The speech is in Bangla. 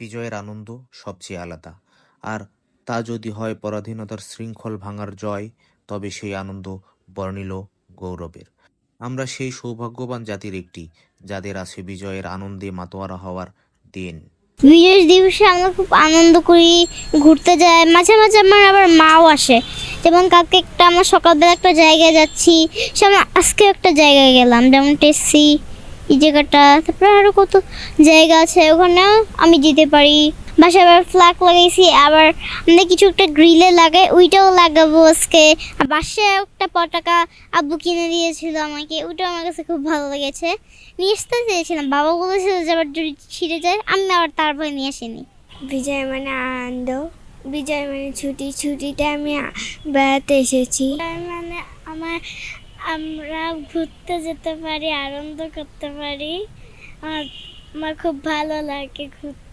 বিজয়ের আনন্দ সবচেয়ে আলাদা, আর তা যদি হয় পরাধীনতার শৃঙ্খল ভাঙার জয়, তবে সেই আনন্দ বর্ণিল গৌরবের। আমরা সেই সৌভাগ্যবান জাতির একটি, যাদের আছে বিজয়ের আনন্দে মাতোয়ারা হওয়ার দিন। বিজয় দিবসে আমরা খুব আনন্দ করি ঘুরতে যাই মাঝে মাঝে আমার আবার মাও আসে যেমন কালকে একটা আমরা সকালবেলা একটা জায়গায় যাচ্ছি সেমন আজকে একটা জায়গায় গেলাম যেমন টেসি এই জায়গাটা, তারপরে আরও কত জায়গা আছে ওখানেও আমি যেতে পারি। বাসায় আবার ফ্ল্যাগ লাগাইছি, আবার আমরা কিছু একটা গ্রিলে লাগাই, ওইটাও লাগাবো আজকে। বাসায় একটা পতাকা আব্বু কিনে দিয়েছিল আমাকে ওইটাও আমার কাছে খুব ভালো লেগেছে। নিয়ে আসতে চেয়েছিলাম বাবা বলেছিল যে আবার যদি ছিঁড়ে যায়, আমি আবার তারপরে নিয়ে আসিনি। বিজয় মানে আনন্দ। বিজয় মানে ছুটি, ছুটিতে আমি বেড়াতে এসেছি। মানে আমার আমরা ঘুরতে যেতে পারি আনন্দ করতে পারি। আমার আমার খুব ভালো লাগে ঘুরতে।